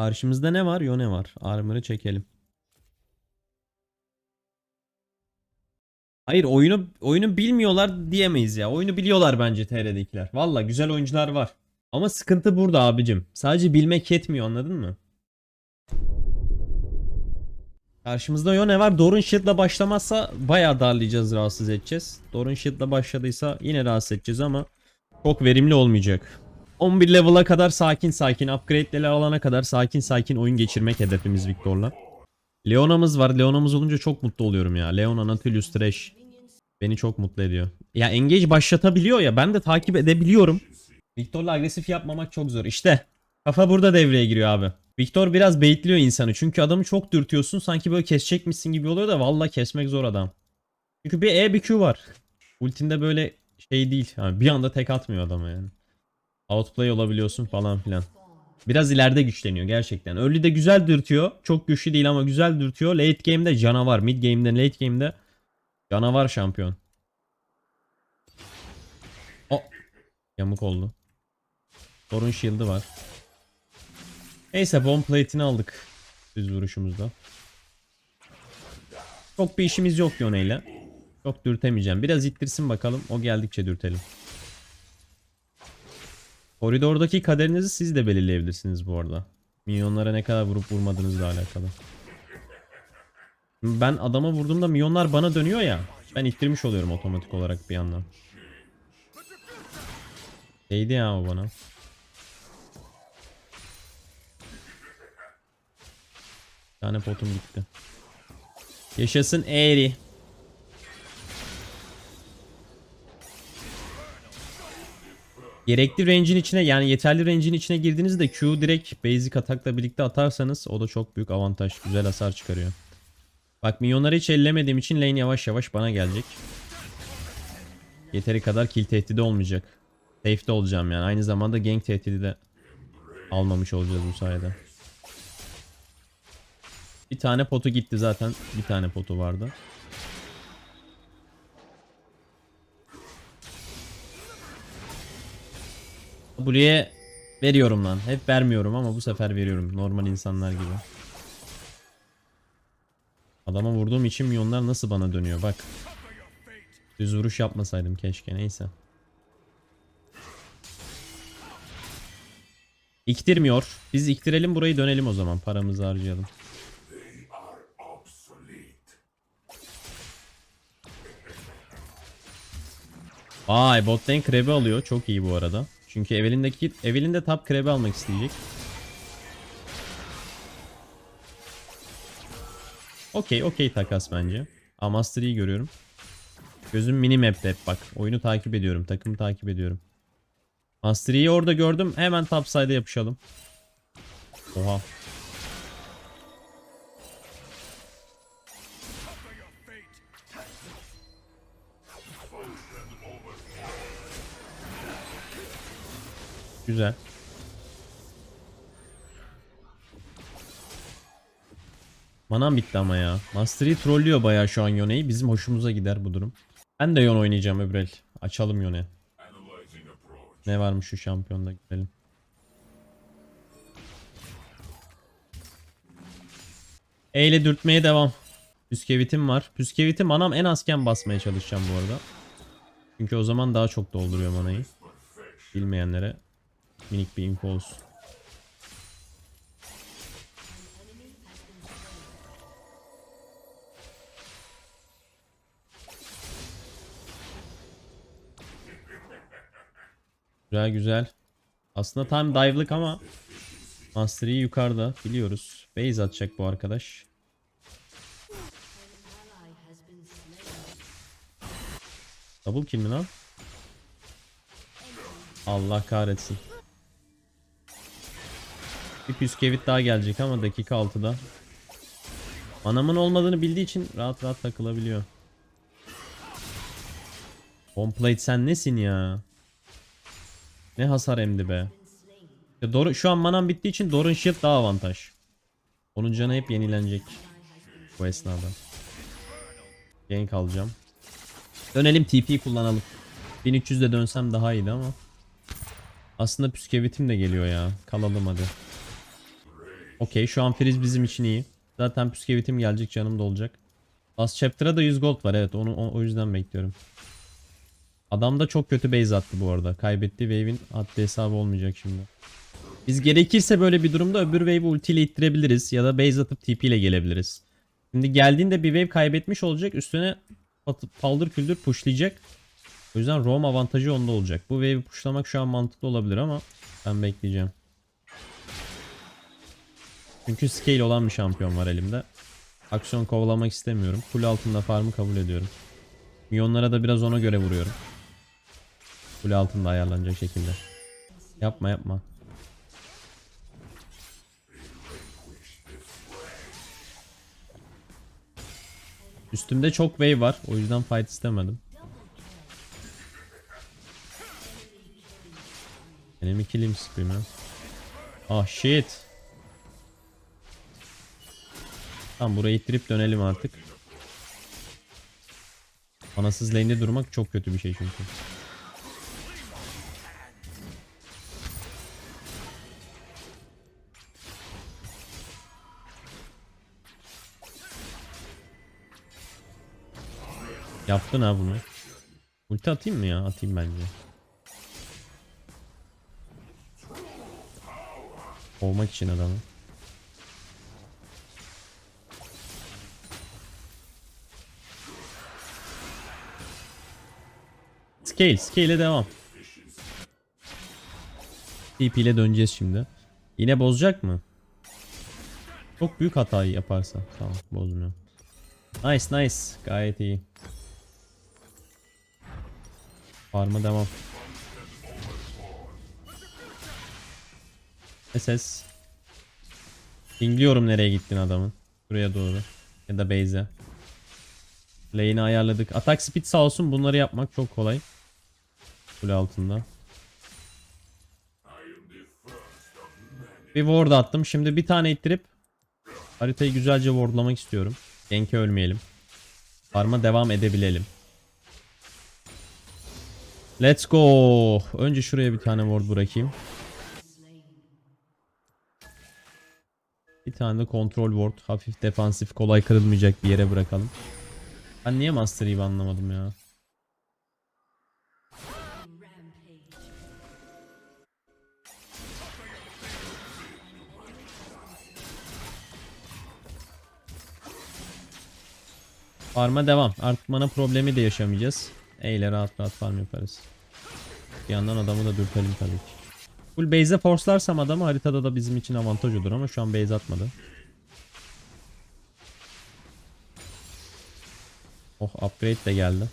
Karşımızda ne var? Yone var. Armor'ı çekelim. Hayır oyunu oyunu bilmiyorlar diyemeyiz ya. Oyunu biliyorlar bence TR'dekiler. Valla güzel oyuncular var. Ama sıkıntı burada abicim. Sadece bilmek yetmiyor anladın mı? Karşımızda Yone var. Dorun Shield'la başlamazsa bayağı darlayacağız, rahatsız edeceğiz. Dorun Shield'la başladıysa yine rahatsız edeceğiz ama çok verimli olmayacak. 11 level'a kadar sakin sakin, upgrade'leri alana kadar sakin sakin oyun geçirmek hedefimiz Victor'la. Leona'mız var. Leona'mız olunca çok mutlu oluyorum ya. Leona, Nautilus, Thresh beni çok mutlu ediyor. Ya engage başlatabiliyor ya ben de takip edebiliyorum. Victor'la agresif yapmamak çok zor. İşte kafa burada devreye giriyor abi. Victor biraz baitliyor insanı. Çünkü adamı çok dürtüyorsun. Sanki böyle kesecekmişsin gibi oluyor da valla kesmek zor adam. Çünkü bir E bir Q var. Ultinde böyle şey değil. Yani bir anda tek atmıyor adama yani. Outplay olabiliyorsun falan filan. Biraz ileride güçleniyor gerçekten. Early'de güzel dürtüyor. Çok güçlü değil ama güzel dürtüyor. Late game'de canavar. Mid game'de, late game'de canavar şampiyon. O yamuk oldu. Thor'un shield'ı var. Neyse bomb plate'ini aldık. Düz vuruşumuzda. Çok bir işimiz yok Yone ile. Çok dürtemeyeceğim. Biraz ittirsin bakalım. O geldikçe dürtelim. Koridordaki kaderinizi siz de belirleyebilirsiniz bu arada. Minyonlara ne kadar vurup vurmadığınızla alakalı. Ben adama vurduğumda minyonlar bana dönüyor ya. Ben ittirmiş oluyorum otomatik olarak bir yandan. Değdi ya o bana. Bir tane potum gitti. Yaşasın Eri. Gerekli range'in içine yani yeterli range'in içine girdiğinizde Q direkt basic atakla birlikte atarsanız o da çok büyük avantaj. Güzel hasar çıkarıyor. Bak minyonları hiç ellemediğim için lane yavaş yavaş bana gelecek. Yeteri kadar kill tehdidi olmayacak. Safe'de olacağım yani. Aynı zamanda gank tehdidi de almamış olacağız bu sayede. Bir tane potu gitti zaten. Bir tane potu vardı. Buraya veriyorum lan. Hep vermiyorum ama bu sefer veriyorum. Normal insanlar gibi. Adama vurduğum için milyonlar nasıl bana dönüyor bak. Düz vuruş yapmasaydım keşke neyse. İktirmiyor. Biz iktirelim burayı dönelim o zaman. Paramızı harcayalım. Vay bot lane krebi alıyor. Çok iyi bu arada. Çünkü Evelyn'deki Evelyn de top krebi almak isteyecek. Okey okey takas bence. Ama Master'ı görüyorum. Gözüm mini map'te bak. Oyunu takip ediyorum. Takımı takip ediyorum. Master orada gördüm. Hemen top side'e yapışalım. Oha. Güzel. Manam bitti ama ya. Mastery trollüyor bayağı şu an Yone'yi. Bizim hoşumuza gider bu durum. Ben de Yone oynayacağım öbür el. Açalım Yone. Ne varmış şu şampiyonda gidelim. E ile dürtmeye devam. Püskevitim var. Püskeviti manam en azken basmaya çalışacağım bu arada. Çünkü o zaman daha çok dolduruyor manayı. Bilmeyenlere minik bir info olsun. Güzel güzel. Aslında tam dive'lık ama Mastery yukarıda biliyoruz. Base atacak bu arkadaş. Double kill mi lan? Allah kahretsin. Bir püskevit daha gelecek ama dakika 6'da. Anamın olmadığını bildiği için rahat rahat takılabiliyor. Complete sen nesin ya? Ne hasar emdi be. Ya doğru, şu an manam bittiği için Doran Shield daha avantaj. Onun canı hep yenilenecek. Bu esnada. Gank alacağım. Dönelim TP kullanalım. 1300'de dönsem daha iyiydi ama. Aslında püskevitim de geliyor ya. Kalalım hadi. Okey şu an freeze bizim için iyi. Zaten püskevitim gelecek canım da olacak. Last Chapter'a da 100 gold var evet onu o, yüzden bekliyorum. Adam da çok kötü base attı bu arada. Kaybettiği wave'in haddi hesabı olmayacak şimdi. Biz gerekirse böyle bir durumda öbür wave'i ultiyle ittirebiliriz ya da base atıp TP ile gelebiliriz. Şimdi geldiğinde bir wave kaybetmiş olacak üstüne paldır küldür pushlayacak. O yüzden roam avantajı onda olacak. Bu wave'i pushlamak şu an mantıklı olabilir ama ben bekleyeceğim. Çünkü scale olan bir şampiyon var elimde. Aksiyon kovalamak istemiyorum. Kule altında farmı kabul ediyorum. Milyonlara da biraz ona göre vuruyorum. Kule altında ayarlanacak şekilde. Yapma yapma. Üstümde çok wave var. O yüzden fight istemedim. Benim ikilim scream ha. Ah shit. Tamam burayı ittirip dönelim artık. Anasız lane'de durmak çok kötü bir şey çünkü. Yaptın ha bunu. Ulti atayım mı ya? Atayım bence. Kovmak için adamı. Scale, scale'e devam. TP ile döneceğiz şimdi. Yine bozacak mı? Çok büyük hatayı yaparsa. Tamam bozmuyor. Nice nice. Gayet iyi. Farma devam. SS. Dingliyorum nereye gittin adamın. Buraya doğru. Ya da base'e. Lane'i ayarladık. Atak speed sağ olsun bunları yapmak çok kolay. Kule altında. Bir ward attım. Şimdi bir tane ittirip haritayı güzelce wardlamak istiyorum. Genke ölmeyelim. Farma devam edebilelim. Let's go. Önce şuraya bir tane ward bırakayım. Bir tane de control ward. Hafif defansif kolay kırılmayacak bir yere bırakalım. Ben niye Master Yi anlamadım ya. Farm'a devam. Artık mana problemi de yaşamayacağız. E ile rahat rahat farm yaparız. Bir yandan adamı da dürtelim tabii ki. Full base'e forcelarsam adamı haritada da bizim için avantaj olur ama şu an base atmadı. Oh upgrade de geldi.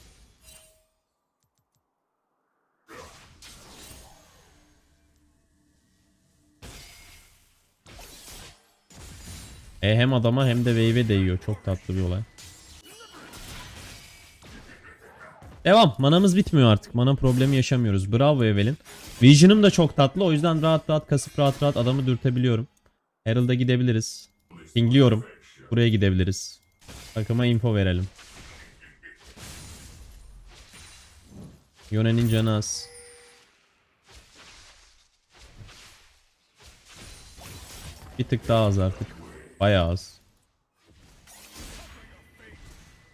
E hem adama hem de wave'e değiyor. Çok tatlı bir olay. Devam. Manamız bitmiyor artık. Mana problemi yaşamıyoruz. Bravo Evelyn. Vision'ım da çok tatlı. O yüzden rahat rahat kasıp rahat rahat adamı dürtebiliyorum. Herald'a gidebiliriz. Pingliyorum. Buraya gidebiliriz. Takıma info verelim. Yone'nin canı az. Bir tık daha az artık. Bayağı az.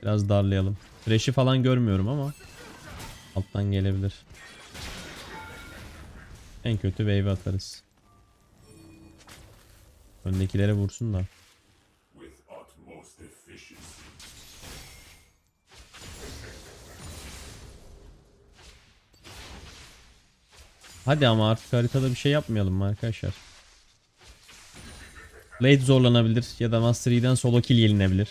Biraz darlayalım. Flash'i falan görmüyorum ama alttan gelebilir. En kötü wave atarız. Öndekilere vursun da. Hadi ama artık haritada bir şey yapmayalım mı arkadaşlar? Late zorlanabilir ya da Master Yi'den solo kill yelinebilir.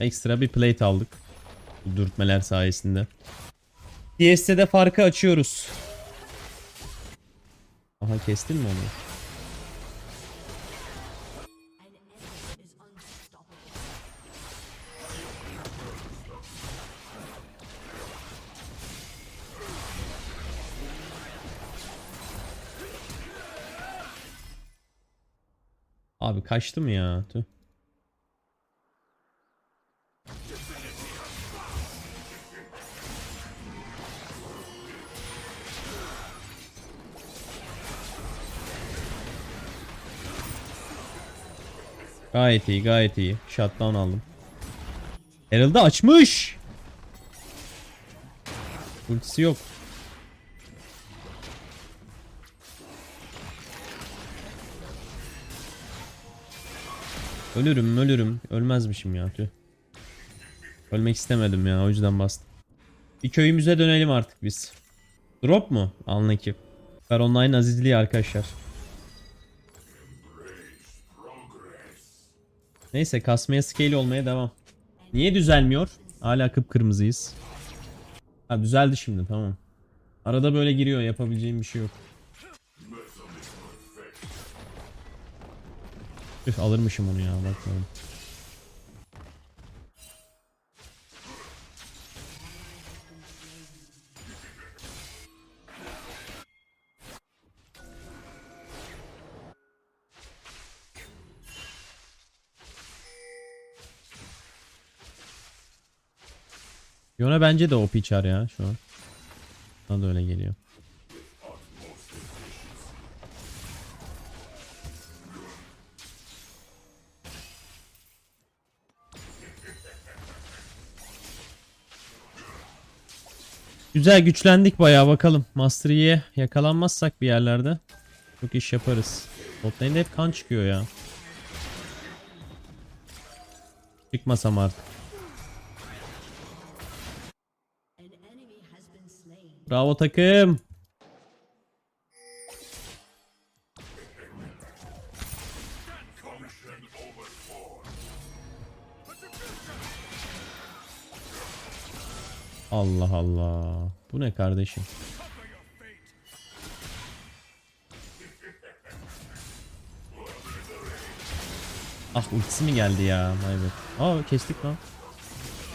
Ekstra bir plate aldık. Bu dürtmeler sayesinde. DS'de farkı açıyoruz. Aha kestin mi onu? Abi kaçtı mı ya? Tüh. Gayet iyi gayet iyi. Shutdown aldım. Herald'ı açmış. Ultisi yok. Ölürüm ölürüm. Ölmezmişim ya. Ölmek istemedim ya o yüzden bastım. Bir köyümüze dönelim artık biz. Drop mu? Ekip. Süper Online azizliği arkadaşlar. Neyse kasmaya scale olmaya devam. Niye düzelmiyor? Hala kıpkırmızıyız. Ha düzeldi şimdi tamam. Arada böyle giriyor yapabileceğim bir şey yok. Üf alırmışım onu ya bakmadım. Yona bence de OP çar ya şu an. Bana da öyle geliyor. Güzel güçlendik bayağı bakalım. Master yakalanmazsak bir yerlerde çok iş yaparız. Bot lane'de hep kan çıkıyor ya. Çıkmasam artık. Bravo takım. Allah Allah. Bu ne kardeşim? Ah ultisi mi geldi ya? Vay be. Aa kestik lan.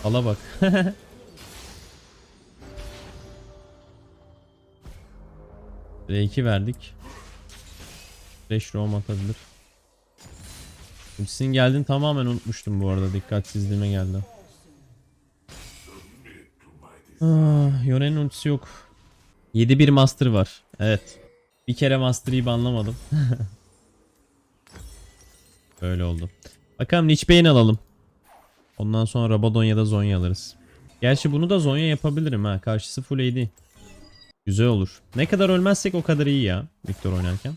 Ala bak. R2 verdik. Flash roam atabilir. Ultisinin geldiğini tamamen unutmuştum bu arada. Dikkatsizliğime geldi. Ah, Yone'nin ultisi yok. 7-1 master var. Evet. Bir kere master'ı banlamadım. Böyle oldu. Bakalım Lich Bane alalım. Ondan sonra Rabadon ya da Zonya alırız. Gerçi bunu da Zonya yapabilirim ha. Karşısı full AD. Güzel olur. Ne kadar ölmezsek o kadar iyi ya. Victor oynarken.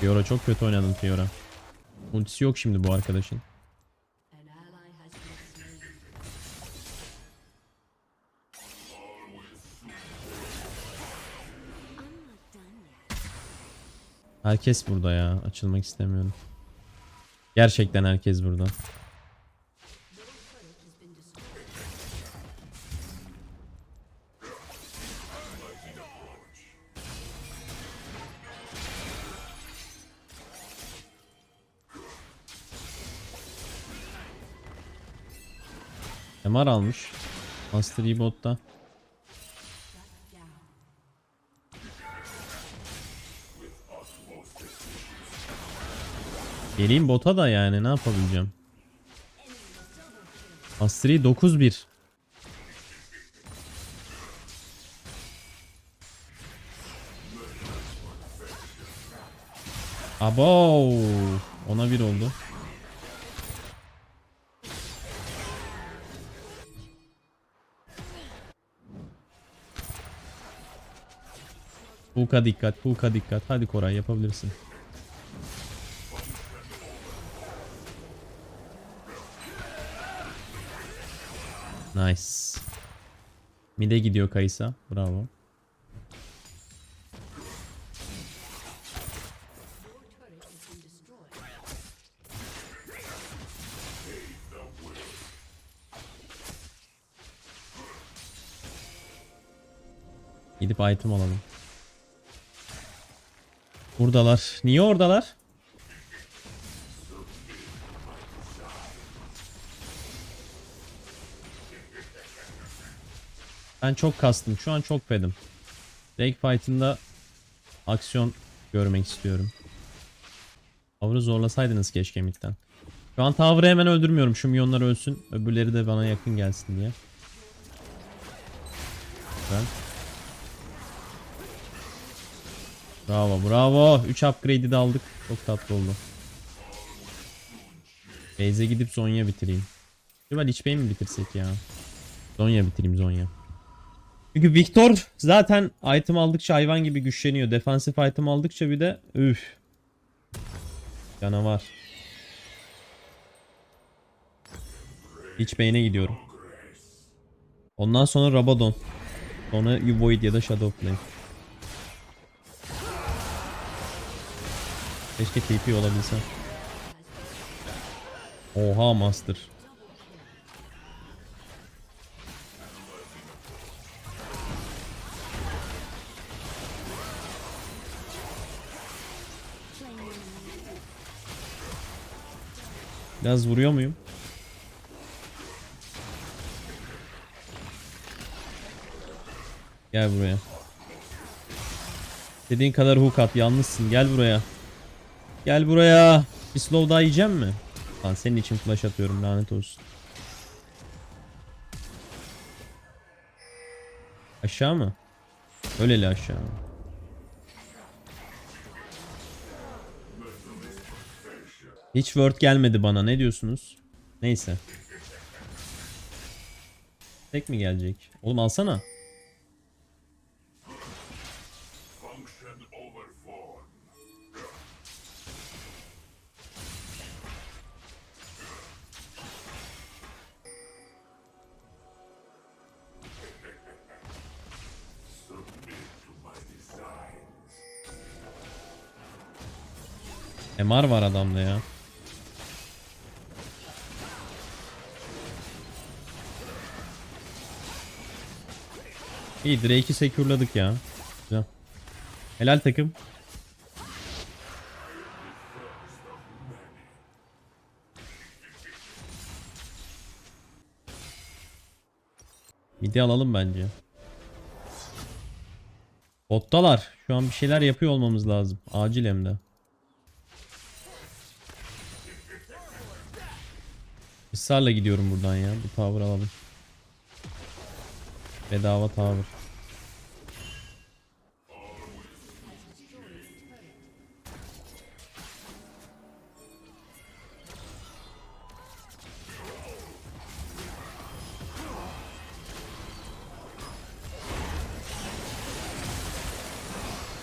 Fiora çok kötü oynadın Fiora. Ultisi yok şimdi bu arkadaşın. Herkes burada ya. Açılmak istemiyorum. Gerçekten herkes burada. MR almış. Master Yi botta. Geleyim bota da yani ne yapabileceğim. Master Yi 9-1. Abo, ona bir oldu. Hulk'a dikkat, Hulk'a dikkat. Hadi Koray yapabilirsin. Nice. Mide gidiyor Kaysa. Bravo. Gidip item alalım. Buradalar. Niye oradalar? Ben çok kastım. Şu an çok fedim. Drake fight'ında aksiyon görmek istiyorum. Tower'ı zorlasaydınız keşke midden. Şu an Tower'ı hemen öldürmüyorum. Şu milyonlar ölsün. Öbürleri de bana yakın gelsin diye. Güzel. Bravo bravo. 3 upgrade'i de aldık. Çok tatlı oldu. Base'e gidip Zonya bitireyim. Acaba Lich Bey mi bitirsek ya? Zonya bitireyim Zonya. Çünkü Victor zaten item aldıkça hayvan gibi güçleniyor. Defansif item aldıkça bir de üf. Canavar. Lich Bey'ine gidiyorum. Ondan sonra Rabadon. Sonra Void ya da Shadowplay. Keşke TP olabilsem. Oha Master. Biraz vuruyor muyum? Gel buraya. Dediğin kadar hook at. Yalnızsın. Gel buraya. Gel buraya. Bir slow daha yiyeceğim mi? Lan senin için flash atıyorum lanet olsun. Aşağı mı? Öyleli aşağı mı? Hiç word gelmedi bana. Ne diyorsunuz? Neyse. Tek mi gelecek? Oğlum alsana. MR var adamda ya. İyi Drake'i secure'ladık ya. Güzel. Helal takım. Midi alalım bence. Bottalar. Şu an bir şeyler yapıyor olmamız lazım. Acil hem de. Israrla gidiyorum buradan ya. Bu tower alalım. Bedava tower.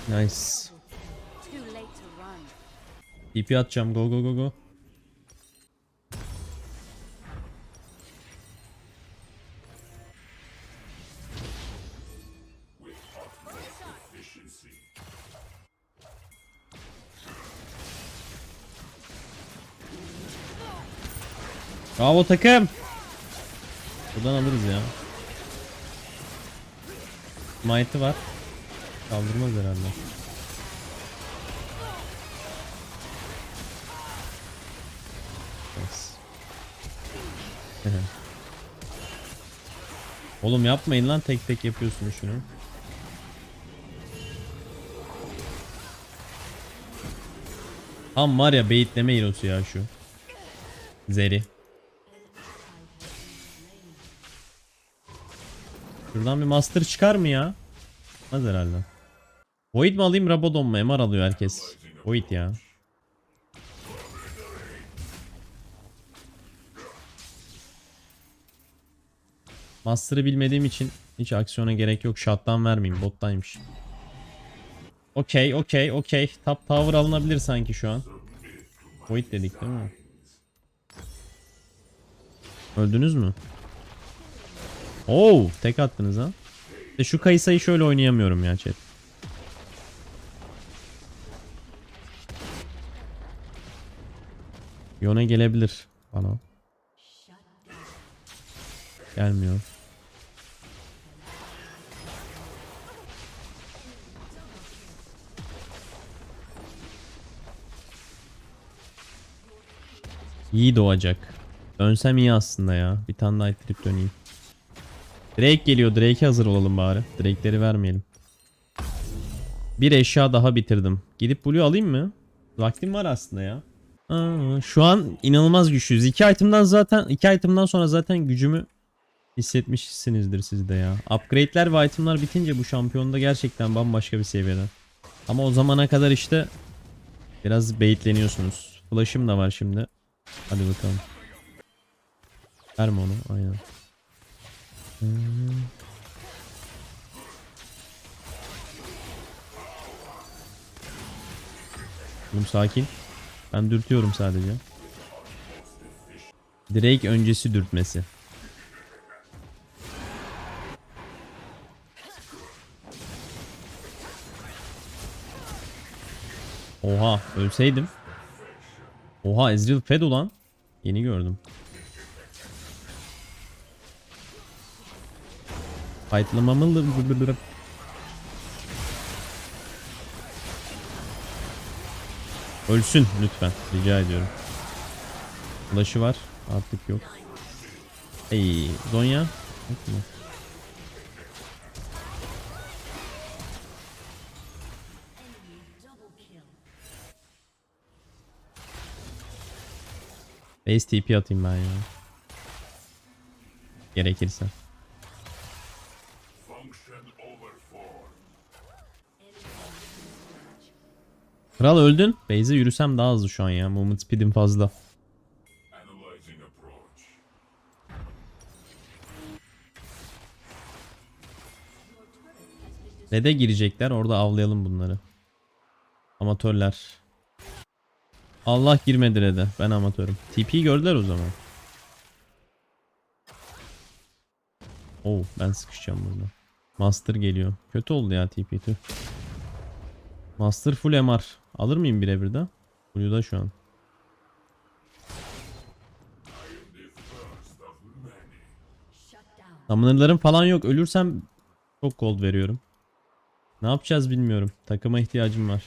Nice. TP atacağım. Go go go go. Bravo takım. Buradan alırız ya. Smite'ı var. Kaldırmaz herhalde. Oğlum yapmayın lan tek tek yapıyorsunuz şunu. Tam var ya beyitleme hero'su ya şu. Zeri. Şuradan bir master çıkar mı ya? Çıkmaz herhalde. Void mi alayım Rabadon mu? MR alıyor herkes. Void ya. Master'ı bilmediğim için hiç aksiyona gerek yok. Shot'tan vermeyeyim. Bottaymış. Okey, okey, okey. Top tower alınabilir sanki şu an. Void dedik değil mi? Öldünüz mü? Oo, tek attınız ha. İşte şu Kayısa'yı şöyle oynayamıyorum ya chat. Yone gelebilir bana. Gelmiyor. İyi doğacak. Dönsem iyi aslında ya. Bir tane daha ittirip döneyim. Drake geliyor. Drake'e hazır olalım bari. Drake'leri vermeyelim. Bir eşya daha bitirdim. Gidip Blue alayım mı? Vaktim var aslında ya. Aa, şu an inanılmaz güçlüyüz. İki item'dan zaten iki item'dan sonra zaten gücümü hissetmişsinizdir siz de ya. Upgrade'ler ve item'lar bitince bu şampiyonda gerçekten bambaşka bir seviyede. Ama o zamana kadar işte biraz baitleniyorsunuz. Flash'ım da var şimdi. Hadi bakalım. Verme onu aynen. Hmm. Oğlum sakin. Ben dürtüyorum sadece. Drake öncesi dürtmesi. Oha ölseydim. Oha Ezreal fed ulan. Yeni gördüm. Fightlamamalı. Ölsün lütfen. Rica ediyorum. Flash'ı var. Artık yok. Ey Zonya. Base TP atayım ben ya. Gerekirse. Kral öldün. Base'e yürüsem daha hızlı şu an ya. Movement speed'im fazla. Red'e girecekler. Orada avlayalım bunları. Amatörler. Allah girmedi Red'e. Ben amatörüm. TP gördüler o zaman. Oo ben sıkışacağım burada. Master geliyor. Kötü oldu ya TP tüh. Master full MR. Alır mıyım birebir de? Blue'da şu an. Summoner'larım falan yok. Ölürsem çok gold veriyorum. Ne yapacağız bilmiyorum. Takıma ihtiyacım var.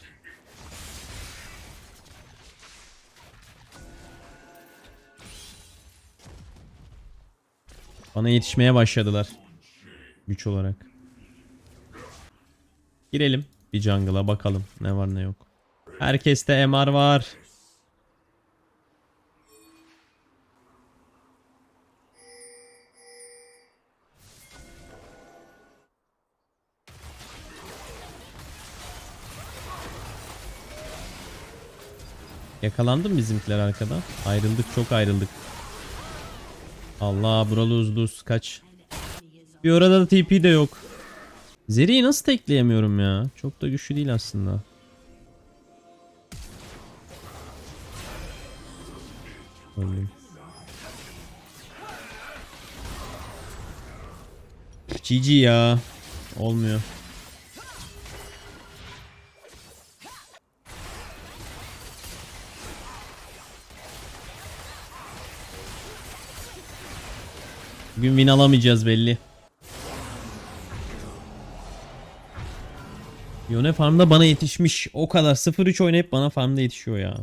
Bana yetişmeye başladılar. Güç olarak. Girelim bir jungle'a bakalım ne var ne yok. Herkeste MR var. Yakalandı mı bizimkiler arkada? Ayrıldık çok ayrıldık. Allah buralı uzduz kaç. Bir orada da TP de yok. Zeri'yi nasıl tekleyemiyorum ya? Çok da güçlü değil aslında. Öldüm. GG ya. Olmuyor. Bugün win alamayacağız belli. Yone farmda bana yetişmiş. O kadar 0-3 oynayıp bana farmda yetişiyor ya.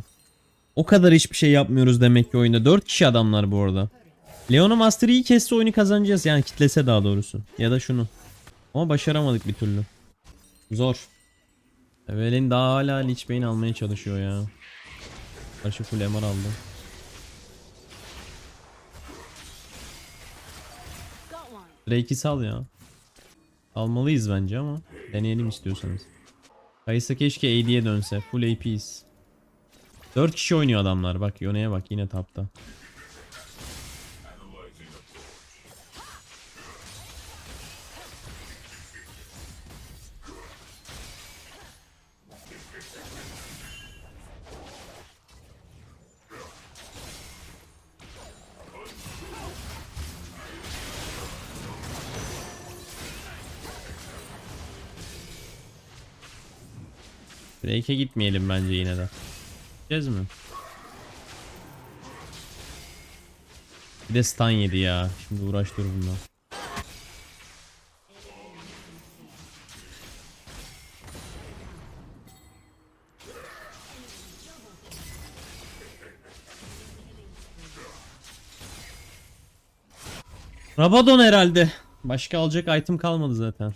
O kadar hiçbir şey yapmıyoruz demek ki oyunda. 4 kişi adamlar bu arada. Leona Master iyi kesse oyunu kazanacağız. Yani kitlese daha doğrusu. Ya da şunu. Ama başaramadık bir türlü. Zor. Evelyn daha hala Lich Bane almaya çalışıyor ya. Karşı full MR aldı. Drake'i sal ya. Almalıyız bence ama deneyelim istiyorsanız. Kayısa keşke AD'ye dönse. Full AP'yiz. 4 kişi oynuyor adamlar. Bak Yone'ye bak yine tapta. Drake'e gitmeyelim bence yine de. Gideceğiz mi? Bir de stun yedi ya. Şimdi uğraş dur bundan. Rabadon herhalde. Başka alacak item kalmadı zaten.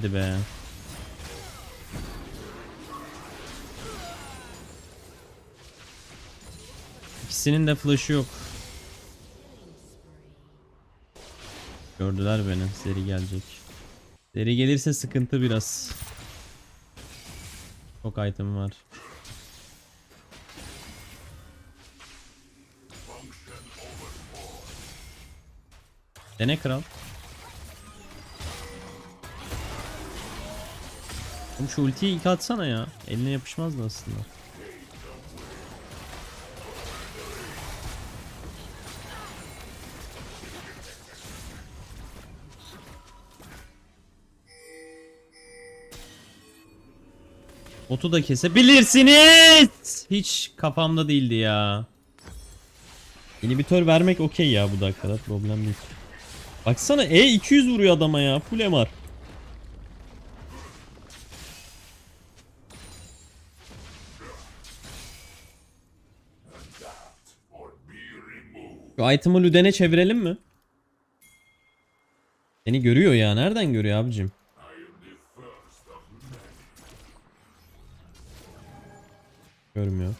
Hadi be. İkisinin de flash'ı yok. Gördüler beni. Seri gelecek. Seri gelirse sıkıntı biraz. Çok item var. Dene kral. Oğlum şu ultiyi ilk atsana ya. Eline yapışmazdı aslında. Botu da kesebilirsiniz. Hiç kafamda değildi ya. İnhibitör vermek okey ya bu dakikada problem değil. Baksana E 200 vuruyor adama ya. Full MR. Şu item'ı Luden'e çevirelim mi? Seni görüyor ya. Nereden görüyor abicim? Görmüyor.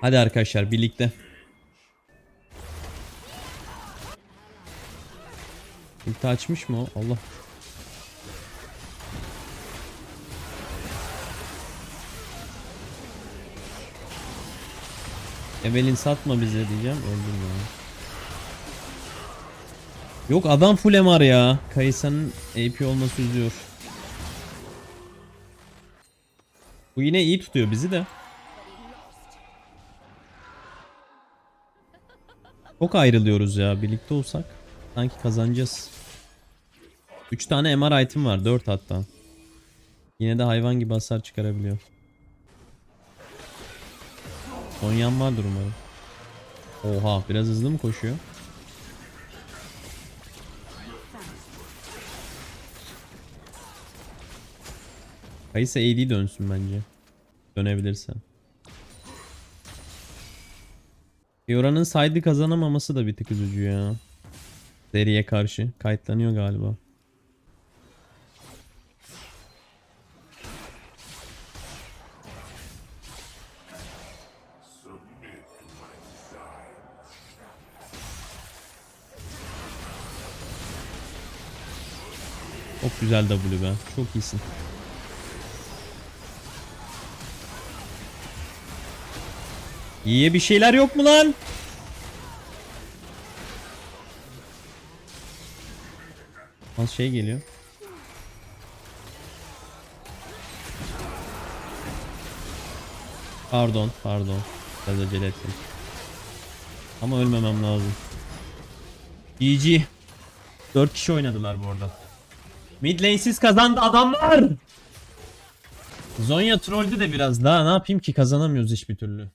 Hadi arkadaşlar birlikte. Ulti açmış mı o? Allah. Evelin satma bize diyeceğim. Öldüm ya. Yok adam full MR ya. Kayısa'nın AP olması üzüyor. Bu yine iyi tutuyor bizi de. Çok ayrılıyoruz ya. Birlikte olsak sanki kazanacağız. 3 tane MR item var. 4 hatta. Yine de hayvan gibi hasar çıkarabiliyor. Sonyan vardır umarım. Oha biraz hızlı mı koşuyor? Kayısı AD dönsün bence. Dönebilirse. Fiora'nın side'ı kazanamaması da bir tık üzücü ya. Seriye karşı. Kayıtlanıyor galiba. Çok güzel W be. Çok iyisin. İyiye bir şeyler yok mu lan? Az şey geliyor. Pardon, pardon. Biraz acele ettim. Ama ölmemem lazım. GG. 4 kişi oynadılar bu arada. Mid lane'siz kazandı adamlar. Zonya trolldü de biraz daha ne yapayım ki kazanamıyoruz hiçbir türlü.